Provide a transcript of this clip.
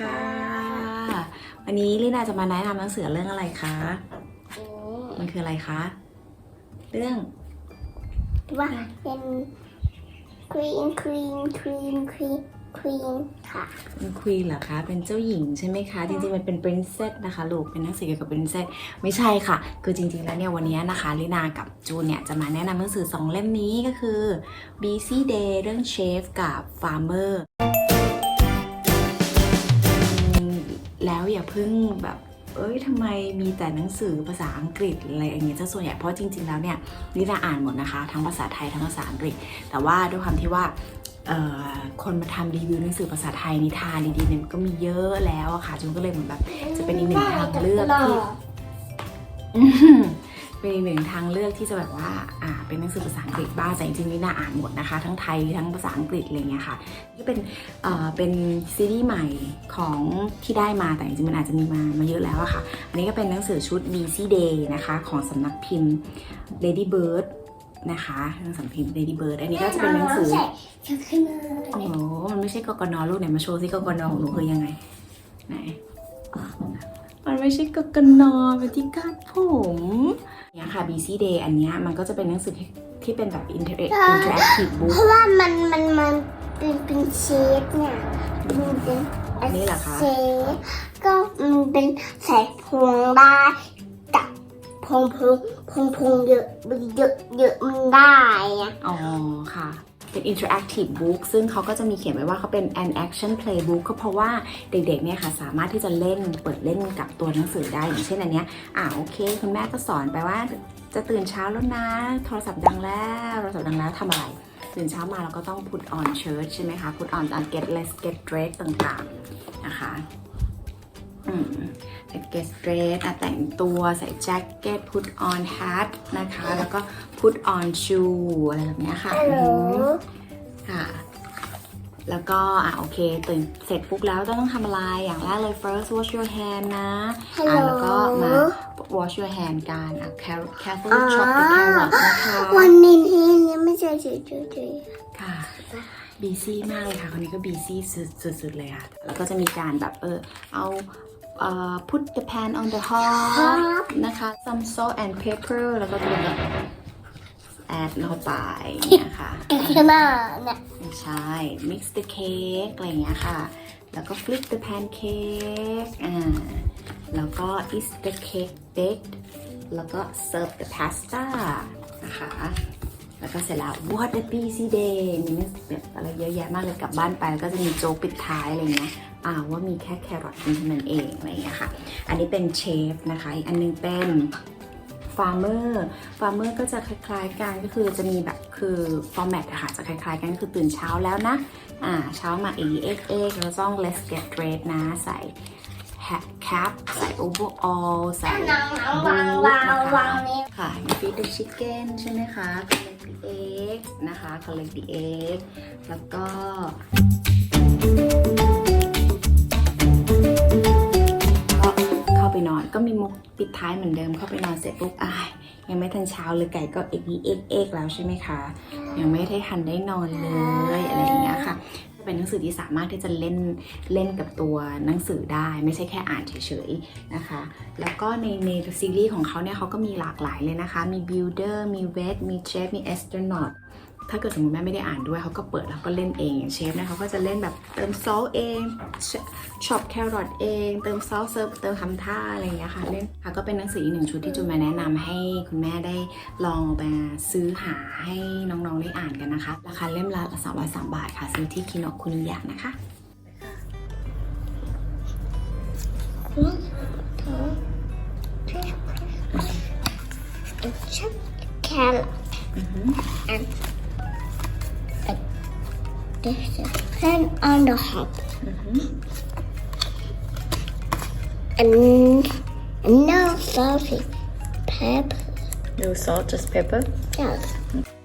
ค่ะ วันนี้ลินาจะมาแนะนำหนังสือเรื่องอะไรคะ มันคืออะไรคะ เรื่อง ว่าเป็น queen queen queen queen queen ค่ะ เป็นควีนเหรอคะ เป็นเจ้าหญิงใช่ไหมคะ จริงๆ มันเป็น princess นะคะลูก เป็นหนังสือเกี่ยวกับ princess ไม่ใช่ค่ะ คือจริงๆ แล้วเนี่ยวันนี้นะคะลินากับจูนเนี่ยจะมาแนะนำหนังสือสองเล่มนี้ก็คือ busy day เรื่อง chef กับ farmer แล้วอย่าเพิ่งแบบเอ้ยทำไมมีแต่หนังสือภาษาอังกฤษอะไรอย่างเงี้ยซะส่วนใหญ่เพราะจริง ๆ แล้วเนี่ยลินาอ่านหมดนะคะ ทั้งภาษาไทยทั้งภาษาอังกฤษ แต่ว่าด้วยความที่ว่าเอ่อคนมาทำรีวิวหนังสือภาษาไทยนิทานดีๆเนี่ยมันก็มีเยอะแล้วอะค่ะจูนก็เลยเหมือนแบบ จะเป็นอีกหนึ่งทางเลือกที่อืม เป็นอีกหนึ่งทางเลือกที่จะแบบว่าอ่าเป็นหนังสือภาษาอังกฤษบ้างแต่จริงๆนี่น่าอ่านหมดนะคะ ทั้งไทยทั้งภาษาอังกฤษอะไรเงี้ยค่ะนี่เป็นเอ่อเป็นซีรีส์ใหม่ของที่ได้มาแต่จริงๆมันอาจจะมีมามาเยอะแล้วอะค่ะ อันนี้ก็เป็นหนังสือชุด Busy Day นะคะของสำนักพิมพ์ Lady Bird นะคะหนังสือพิมพ์ Lady Bird อันนี้ก็จะเป็นหนังสือจะขึ้นมาโอ้โหมันไม่ใช่กกนลูกไหนมาโชว์ซิกกนของหนูคือยังไงไหนมันไม่ใช่กกนเป็นที่คาดผม เนี่ยค่ะ BC Day อันเนี้ยมันก็จะเป็นหนังสือที่ที่เป็นแบบ inter- interactive เพ book ราะว่ามันมันมันเป็นเป็นเชฟเนี่ยมันเป็นอันนี้เหรอคะเชฟก็มันเป็นใส่พวงได้กับพวงพวงพวงพวงเยอะเยอะเยอะมันได้อะอ๋อค่ะ เป็น interactive book ซึ่งเขาก็จะมีเขียนไว้ว่าเขาเป็น an action playbook ก็เพราะว่าเด็กๆเนี่ยค่ะสามารถที่จะเล่นเปิดเล่นกับตัวหนังสือได้อย่างเช่นอันเนี้ยอ่าโอเค คุณแม่ก็สอนไปว่าจะตื่นเช้าแล้วนะ โทรศัพท์ดังแล้วโทรศัพท์ดังแล้วทำอะไร ตื่นเช้ามาเราก็ต้อง put on shirt ใช่ไหมคะ put on ตาม get less get dress ต่างๆนะคะ อืม get dress อะแต่งตัวใส่แจ็คเก็ต put on hat นะคะ แล้วก็ put on shoe อะไรแบบเนี้ยค่ะฮัลโหลอืมค่ะ แล้วก็ อะ โอเค ตื่นเสร็จปุ๊บแล้วต้องทำอะไรอย่างแรกเลย first wash your hand นะฮัลโหลอะแล้วก็มา wash your hand กันอะ carrot carefully chop the carrot นะคะวันนี้ที่ยังไม่เจอเจอเจอเจอค่ะ บีซี่มากเลยค่ะคนนี้ก็บีซี่สุดๆเลยค่ะ แล้วก็จะมีการแบบเออเอาเอ่อ put the pan on the hot นะคะ some salt and pepper แล้วก็จะแบบ add เข้าไปเนี่ยค่ะขึ้นมาเนี่ยไม่ใช่ mix the cake อะไรเงี้ยค่ะ แล้วก็ flip the pancake อ่า แล้วก็ is the cake baked แล้วก็ serve the pasta นะคะ แล้วก็เสร็จแล้ว what a busy day มีแบบอะไรเยอะแยะมากเลยกลับบ้านไปแล้วก็จะมีโจ๊กปิดท้ายอะไรเงี้ยอ่าว่ามีแค่แครอทเท่านั้นเองอะไรอย่างเงี้ยค่ะ อันนี้เป็นเชฟนะคะ อีกอันนึงเป็นฟาร์เมอร์ฟาร์เมอร์ก็จะคล้ายๆกันก็คือจะมีแบบคือฟอร์แมตอะค่ะจะคล้ายๆกันก็คือตื่นเช้าแล้วนะ อ่าเช้ามาเอเอ็กเอ็กแล้วต้อง let's get dressed นะใส่ hat cap ใส่ overall ใส่น้องๆวางวางวางนี่ค่ะ feed the chicken ใช่ไหมคะ collect the egg นะคะ collect dx แล้วก็เข้าไปนอนก็มีมุกปิดท้ายเหมือนเดิมเข้าไปนอนเสร็จปุ๊บอ้ายยังไม่ทันเช้าเลยไก่ก็เอกเอกเอกแล้วใช่ไหมคะ ยังไม่ได้ทันได้นอนเลยอะไรอย่างเงี้ยค่ะ เป็นหนังสือที่สามารถที่จะเล่นเล่นกับตัวหนังสือได้ไม่ใช่แค่อ่านเฉยๆนะคะ แล้วก็ในในซีรีส์ของเขาเนี่ยเขาก็มีหลากหลายเลยนะคะ มี builder มี vet มี chef มี astronaut ถ้าเกิดสมมติแม่ไม่ได้อ่านด้วยเขาก็เปิดแล้วก็เล่นเองอย่างเชฟนี่ยเขาก็จะเล่นแบบเติมซอสเองช็อปแครอทเอง เติมซอสเซิร์ฟเติมทำท่าอะไรอย่างเงี้ยค่ะเล่นค่ะก็เป็นหนังสืออีกหนึ่งชุดที่จูนมาแนะนำให้คุณแม่ได้ลองมาซื้อหาให้น้องๆได้อ่านกันนะคะราคาเล่มละ303บาทค่ะซื้อที่คิโนคุนิยะนะคะชั This is on the hop. Mm -hmm. And, and no salty pepper. No salt, just pepper? Yes.